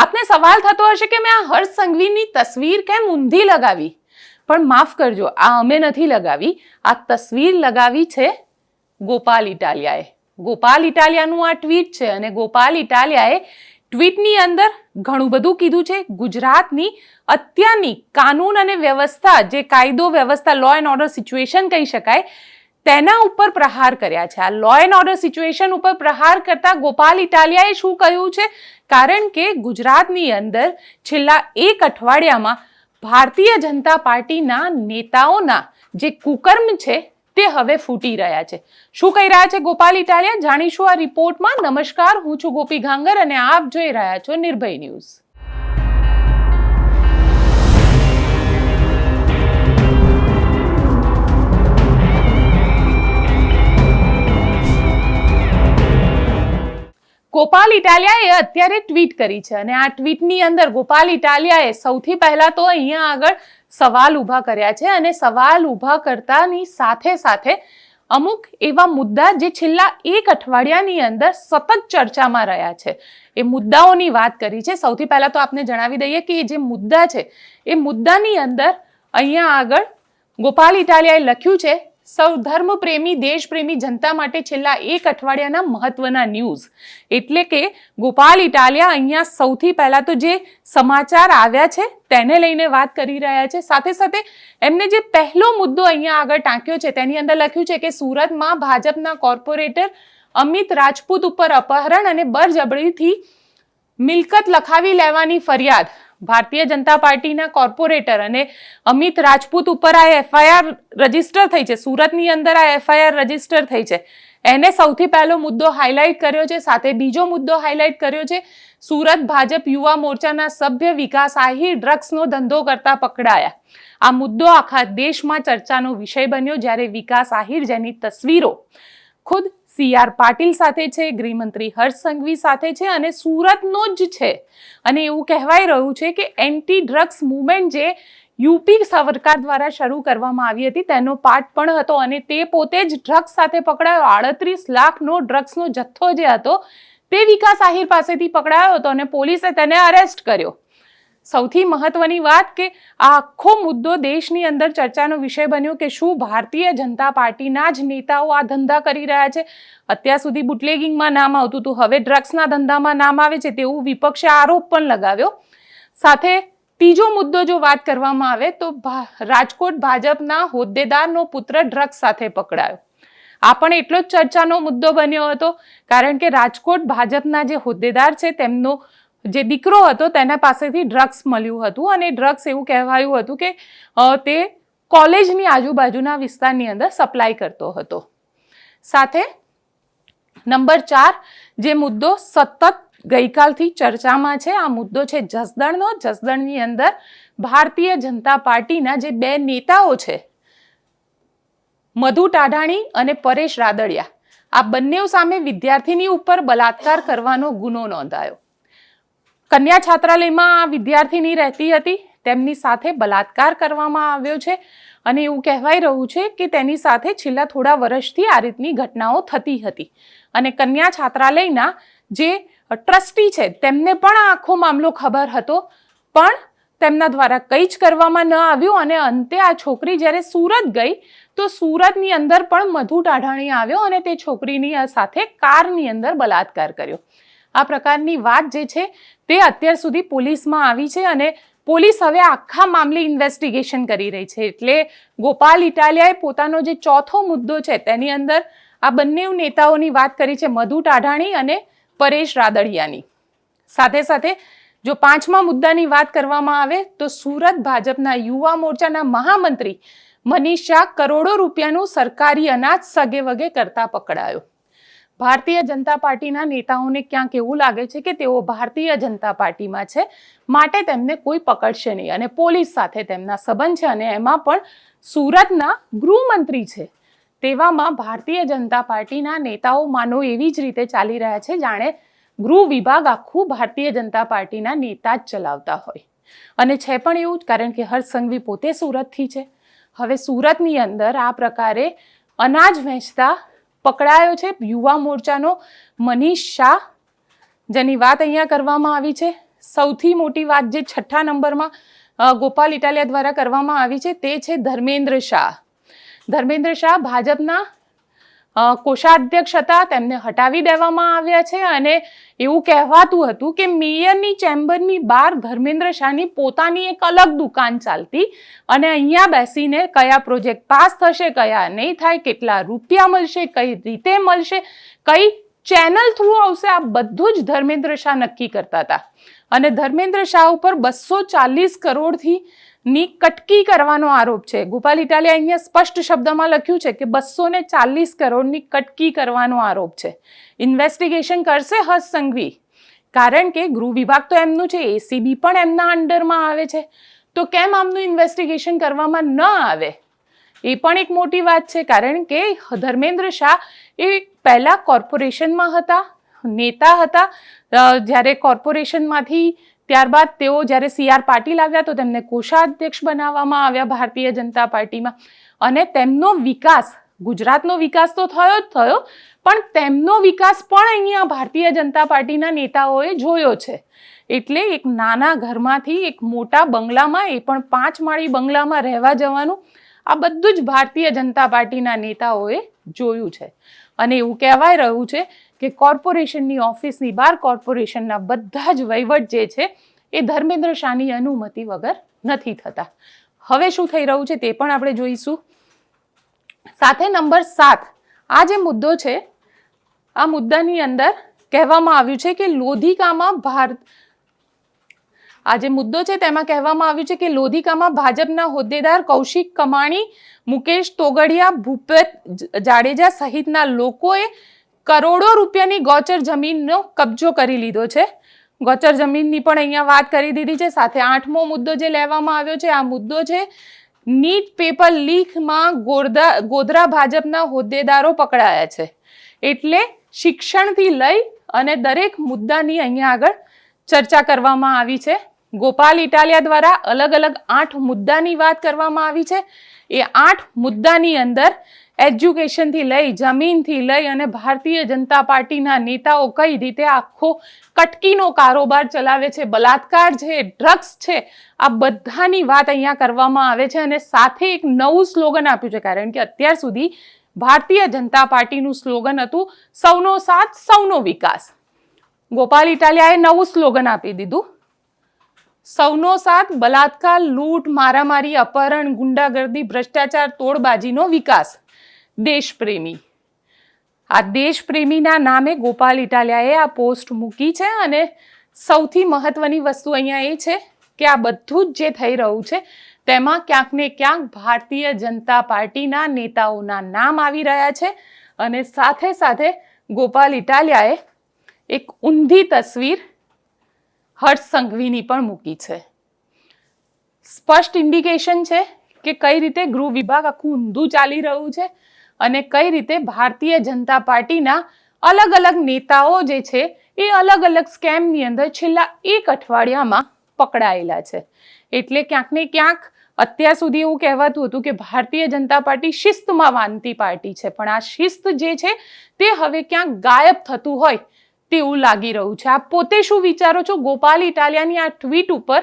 આપને સવાલ થતો હશે કે મેં આ હર્ષ સંઘવીની તસવીર કેમ ઊંધી લગાવી? પણ માફ કરજો, આ અમે નથી લગાવી. આ તસવીર લગાવી છે ગોપાલ ઇટાલિયાએ. ગોપાલ ઇટાલિયાનું આ ટ્વીટ છે અને ગોપાલ ઇટાલિયાએ ટ્વીટની અંદર ઘણું બધું કીધું છે. ગુજરાતની અત્યારની કાનૂન અને વ્યવસ્થા, જે કાયદો, વ્યવસ્થા લો એન્ડ ઓર્ડર સિચ્યુએશન કહી શકાય, તેના ઉપર પ્રહાર કર્યા છે. આ લો એન્ડ ઓર્ડર સિચ્યુએશન ઉપર પ્રહાર કરતા ગોપાલ ઇટાલિયાએ શું કહ્યું છે? કારણ કે ગુજરાતની અંદર છેલ્લા એક અઠવાડિયામાં ભારતીય જનતા પાર્ટીના નેતાઓના જે કુકર્મ છે તે હવે ફૂટી રહ્યા છે. શું કહી રહ્યા છે ગોપાલ ઇટાલિયા? જાણીશું આ રિપોર્ટમાં. નમસ્કાર, હું છું ગોપી ઘાંગર અને આપ જોઈ રહ્યા છો નિર્ભય ન્યૂઝ. ગોપાલ ઇટાલિયાએ અત્યારે ટ્વીટ કરી છે અને આ ટ્વીટની અંદર ગોપાલ ઇટાલિયાએ સૌથી પહેલાં તો અહીંયા આગળ સવાલ ઊભા કર્યા છે અને સવાલ ઊભા કરતાની સાથે સાથે અમુક એવા મુદ્દા જે છેલ્લા એક અઠવાડિયાની અંદર સતત ચર્ચામાં રહ્યા છે. એ મુદ્દાઓની વાત કરી છે. સૌથી પહેલાં તો આપને જણાવી દઈએ કે એ જે મુદ્દા છે, એ મુદ્દાની અંદર અહીંયા આગળ ગોપાલ ઇટાલિયાએ લખ્યું છે સૌ ધર્મપ્રેમી દેશપ્રેમી જનતા માટે છેલ્લા એક અઠવાડિયાના મહત્વના ન્યૂઝ. એટલે કે ગોપાલ ઇટાલિયા અહીંયા સૌથી પહેલા તો જે સમાચાર આવ્યા છે, તેને લઈને વાત કરી રહ્યા છે. સાથે સાથે એમને જે પહેલો મુદ્દો અહીંયા આગળ ટાંક્યો છે, તેની અંદર લખ્યું છે કે સુરતમાં ભાજપના કોર્પોરેટર અમિત રાજપૂત ઉપર અપહરણ અને બળજબરીથી મિલકત લખાવી લેવાની ફરિયાદ. ભારતીય જનતા પાર્ટીના કોર્પોરેટર અને અમિત રાજપૂત ઉપર આ એફઆઈઆર રજિસ્ટર થઈ છે. સુરતની અંદર આ એફઆઈઆર રજિસ્ટર થઈ છે. એને સૌથી પહેલો મુદ્દો હાઇલાઇટ કર્યો છે, સાથે બીજો મુદ્દો હાઇલાઇટ કર્યો છે. સુરત ભાજપ યુવા મોરચાના સભ્ય વિકાસ આહી ડ્રગ્સનો ધંધો કરતા પકડાયા. આ મુદ્દો આખા દેશમાં ચર્ચાનો વિષય બન્યો જ્યારે વિકાસ આહિર જેની તસવીરો ખુદ સી આર પાટીલ સાથે છે, ગૃહમંત્રી હર્ષ સંઘવી સાથે છે અને સુરતનો જ છે. અને એવું કહેવાઈ રહ્યું છે કે એન્ટી ડ્રગ્સ મુવમેન્ટ જે યુપી સરકાર દ્વારા શરૂ કરવામાં આવી હતી, તેનો પાર્ટ પણ હતો અને તે પોતે જ ડ્રગ્સ સાથે પકડાયો. આડત્રીસ લાખનો ડ્રગ્સનો જથ્થો જે હતો, તે વિકાસ આહિર પાસેથી પકડાયો હતો અને પોલીસે તેને અરેસ્ટ કર્યો. સૌથી મહત્વની વાત કે આ આખો મુદ્દો દેશની અંદર ચર્ચાનો વિષય બન્યો કે શું ભારતીય જનતા પાર્ટીના જ નેતાઓ આ ધંધા કરી રહ્યા છે. અત્યાર સુધી બુટલેગિંગમાં નામ આવતું હતું, હવે ડ્રગ્સના ધંધામાં નામ આવે છે તેવું વિપક્ષે આરોપ પણ લગાવ્યો. સાથે ત્રીજો મુદ્દો જો વાત કરવામાં આવે તો રાજકોટ ભાજપના હોદ્દેદારનો પુત્ર ડ્રગ્સ સાથે પકડાયો. આ પણ એટલો જ ચર્ચાનો મુદ્દો બન્યો હતો, કારણ કે રાજકોટ ભાજપના જે હોદ્દેદાર છે તેમનો જે દીકરો હતો તેના પાસેથી ડ્રગ્સ મળ્યું હતું અને ડ્રગ્સ એવું કહેવાયું હતું કે તે કોલેજની આજુબાજુના વિસ્તારની અંદર સપ્લાય કરતો હતો. સાથે નંબર ચાર, જે મુદ્દો સતત ગઈકાલથી ચર્ચામાં છે, આ મુદ્દો છે જસદણનો. જસદણની અંદર ભારતીય જનતા પાર્ટીના જે બે નેતાઓ છે, મધુ ટાઢાણી અને પરેશ રાદડિયા, આ બંને સામે વિદ્યાર્થીની ઉપર બલાત્કાર કરવાનો ગુનો નોંધાયો. કન્યા છાત્રાલયમાં વિદ્યાર્થીની રહેતી હતી. તેમની સાથે બલાત્કાર કરવામાં આવ્યો છે અને એવું કહેવાય રહ્યું છે કે તેની સાથે છેલ્લા થોડા વર્ષથી આ રીતની ઘટનાઓ થતી હતી. અને કન્યા છાત્રાલયના જે ટ્રસ્ટી છે તેમને પણ આખો મામલો ખબર હતો. પણ તેમના દ્વારા કંઈ જ કરવામાં ન આવ્યું અને અંતે આ છોકરી જ્યારે સુરત ગઈ, તો સુરતની અંદર પણ મધુ ટાઢાણી આવ્યો અને તે છોકરીની સાથે કારની અંદર બલાત્કાર કર્યો. આ પ્રકારની વાત જે છે તે અત્યાર સુધી પોલીસમાં આવી છે અને પોલીસ હવે આખા મામલે ઇન્વેસ્ટિગેશન કરી રહી છે. એટલે ગોપાલ ઇટાલિયાએ પોતાનો જે ચોથો મુદ્દો છે તેની અંદર આ બંને નેતાઓની વાત કરી છે મધુ ટાઢાણી અને પરેશ રાદડિયાની. સાથે સાથે જો પાંચમા મુદ્દાની વાત કરવામાં આવે તો સુરત ભાજપના યુવા મોરચાના મહામંત્રી મનીષ શાહ કરોડો રૂપિયાનું સરકારી અનાજ સગે વગે કરતા પકડાયો. ભારતીય જનતા પાર્ટીના નેતાઓને ક્યાંક એવું લાગે છે કે તેઓ ભારતીય જનતા પાર્ટીમાં છે, માટે તેમને કોઈ પકડશે નહીં. અને પોલીસ સાથે તેમના સંબંધ છે અને એમાં પણ સુરતના ગૃહમંત્રી છે. તેવામાં ભારતીય જનતા પાર્ટીના નેતાઓ માનો એવી જ રીતે ચાલી રહ્યા છે, જાણે ગૃહ વિભાગ આખું ભારતીય જનતા પાર્ટીના નેતા જ ચલાવતા હોય. અને છે પણ એવું જ, કારણ કે હર્ષ સંઘવી પોતે સુરતથી છે. હવે સુરતની અંદર આ પ્રકારે અનાજ વહેંચતા પકડાયો છે. યુવા મોરચાનો મનીષ શાહ, જેની વાત અહીંયા કરવામાં આવી છે. સૌથી મોટી વાત જે છઠ્ઠા નંબરમાં ગોપાલ ઇટાલિયા દ્વારા કરવામાં આવી છે તે છે ધર્મેન્દ્ર શાહ. ધર્મેન્દ્ર શાહ ભાજપના કોષાધ્યક્ષ હતા. તેમને હટાવી દેવામાં આવ્યા છે અને એવું કહેવાતું હતું કે મેયરની ચેમ્બરની બહાર ધર્મેન્દ્ર શાહની પોતાની એક અલગ દુકાન ચાલતી અને અહીંયા બેસીને કયા પ્રોજેક્ટ પાસ થશે, કયા નહીં થાય, કેટલા રૂપિયા મળશે, કઈ રીતે મળશે, કઈ ચેનલ થ્રુ આવશે, આ બધું જ ધર્મેન્દ્ર શાહ નક્કી કરતા હતા. અને ધર્મેન્દ્ર શાહ ઉપર બસો ચાલીસ કરોડથી ની કટકી કરવાનો આરોપ છે. ગોપાલ ઇટાલિયા અહીંયા સ્પષ્ટ શબ્દમાં લખ્યું છે કે બસો ને ચાલીસ કરોડની કટકી કરવાનો આરોપ છે. ઇન્વેસ્ટિગેશન કરશે હર્ષ સંઘવી. કારણ કે ગૃહ વિભાગ તો એમનું છે એસીબી પણ એમના અંડરમાં આવે છે. તો કેમ આમનું ઇન્વેસ્ટિગેશન કરવામાં ન આવે? એ પણ એક મોટી વાત છે, કારણ કે ધર્મેન્દ્ર શાહ એ પહેલાં કોર્પોરેશનમાં હતા, નેતા હતા. જ્યારે કોર્પોરેશનમાંથી ત્યારબાદ તેઓ જ્યારે સી આર પાટીલ આવ્યા તો તેમને કોષાધ્યક્ષ બનાવવામાં આવ્યા ભારતીય જનતા પાર્ટીમાં. અને તેમનો વિકાસ, ગુજરાતનો વિકાસ તો થયો જ થયો, પણ તેમનો વિકાસ પણ અહીંયા ભારતીય જનતા પાર્ટીના નેતાઓએ જોયો છે. એટલે એક નાના ઘરમાંથી એક મોટા બંગલામાં, એ પણ પાંચ માળી બંગલામાં રહેવા જવાનું, આ બધું જ ભારતીય જનતા પાર્ટીના નેતાઓએ જોયું છે. અને એવું કહેવાય રહ્યું છે કે કોર્પોરેશનની ઓફિસની બહાર કોર્પોરેશનના બધા જ વહીવટ જે છે, એ ધર્મેન્દ્ર શાહની અનુમતિ વગર નથી થતા. હવે શું થઈ રહ્યું છે તે પણ આપણે જોઈશું. સાથે નંબર સાત, આ જે મુદ્દો છે, આ મુદ્દાની અંદર કહેવામાં આવ્યું છે કે લોધિકામાં ભારત આ જે મુદ્દો છે તેમાં કહેવામાં આવ્યું છે કે લોધિકામાં ભાજપના હોદ્દેદાર કૌશિક કમાણી, મુકેશ તોગડિયા ભૂપેત જાડેજા સહિતના લોકોએ કરોડો રૂપિયાની ગોચર જમીનનો કબજો કરી લીધો છે. ગોચર જમીનની પણ અહીંયા વાત કરી દીધી છે. સાથે આઠમો મુદ્દો જે લેવામાં આવ્યો છે, આ મુદ્દો છે નીટ પેપર લીકમાં ગોરધા ગોધરા ભાજપના હોદ્દેદારો પકડાયા છે. એટલે શિક્ષણથી લઈ અને દરેક મુદ્દાની અહીંયા આગળ ચર્ચા કરવામાં આવી છે. ગોપાલ ઇટાલિયા દ્વારા અલગ અલગ આઠ મુદ્દાની વાત કરવામાં આવી છે. એ આઠ મુદ્દાની અંદર એજ્યુકેશનથી લઈ, જમીનથી લઈ અને ભારતીય જનતા પાર્ટીના નેતાઓ કઈ રીતે આખો કટકીનો કારોબાર ચલાવે છે, બલાત્કાર છે, ડ્રગ્સ છે, આ બધાની વાત અહીંયા કરવામાં આવે છે અને સાથે એક નવું સ્લોગન આપ્યું છે. કારણ કે અત્યાર સુધી ભારતીય જનતા પાર્ટીનું સ્લોગન હતું સૌનો સાથ, સૌનો વિકાસ. ગોપાલ ઇટાલિયાએ નવું સ્લોગન આપી દીધું. સૌનો સાથ, બલાત્કાર, લૂંટ, મારામારી, અપહરણ, ગુંડાગર્દી, ભ્રષ્ટાચાર, તોડબાજીનો વિકાસ. દેશપ્રેમી. આ દેશપ્રેમીના નામે ગોપાલ ઇટાલિયાએ આ પોસ્ટ મૂકી છે અને સૌથી મહત્વની વસ્તુ અહીંયા એ છે કે આ બધું જ જે થઈ રહ્યું છે, તેમાં ક્યાંક ને ક્યાંક ભારતીય જનતા પાર્ટીના નેતાઓના નામ આવી રહ્યા છે અને સાથે સાથે ગોપાલ ઇટાલિયાએ એક ઊંધી તસવીર હર્ષ સંઘવીની પણ મૂકી છે. સ્પષ્ટ ઇન્ડિકેશન છે કે કઈ રીતે ગૃહ વિભાગ આખું ઊંધું ચાલી રહ્યું છે અને કઈ રીતે ભારતીય જનતા પાર્ટીના અલગ અલગ નેતાઓ જે છે એ અલગ અલગ સ્કેમની અંદર છેલ્લા એક અઠવાડિયામાં પકડાયેલા છે. એટલે ક્યાંક ને ક્યાંક અત્યાર સુધી એવું કહેવાતું હતું કે ભારતીય જનતા પાર્ટી શિસ્તમાં વાનતી પાર્ટી છે. પણ આ શિસ્ત જે છે તે હવે ક્યાંક ગાયબ થતું હોય તેવું લાગી રહ્યું છે. આપ પોતે શું વિચારો છો? ગોપાલ ઇટાલિયાની આ ટ્વીટ ઉપર